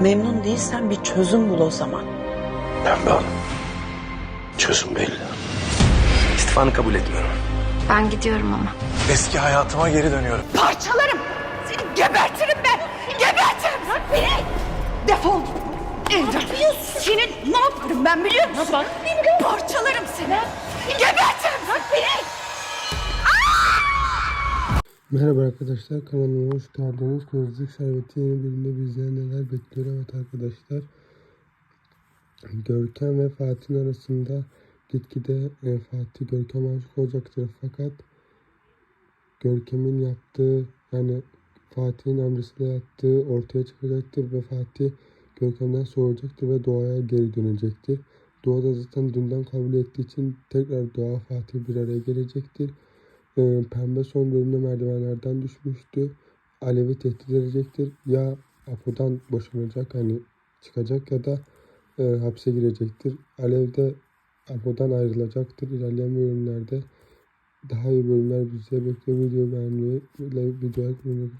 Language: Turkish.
Memnun değilsen bir çözüm bul o zaman. Pembe Hanım. Çözüm belli. İstifanı kabul etmiyorum. Ben gidiyorum ama. Eski hayatıma geri dönüyorum. Parçalarım. Seni gebertirim ben. Gebertirim. Bırak beni. Defol. Evden. Senin ne yaparım ben biliyor musun? Bak. Parçalarım seni. Merhaba arkadaşlar kanalıma hoş geldiniz. Gözlük Serveti yeni bölümde bizden neler bekliyor evet arkadaşlar. Görkem ve Fatih'in arasında gitgide e, Fatih Görkem aşık olacaktır fakat Görkem'in yaptığı yani Fatih'in amcasıyla yaptığı ortaya çıkacaktır ve Fatih Görkem'den soğuyacaktır ve Doğa'ya geri dönecektir. Doğa da zaten dünden kabul ettiği için tekrar Doğa Fatih bir araya gelecektir. Ee, Pembe son bölümde merdivenlerden düşmüştü. Alev'i tehdit edecektir. Ya Apo'dan boşanacak hani çıkacak ya da e, hapse girecektir. Alev de Apo'dan ayrılacaktır. İlerleyen bölümlerde daha iyi bölümler bize bekliyor. Videoyu beğenmeyi ve videoya unutmayın.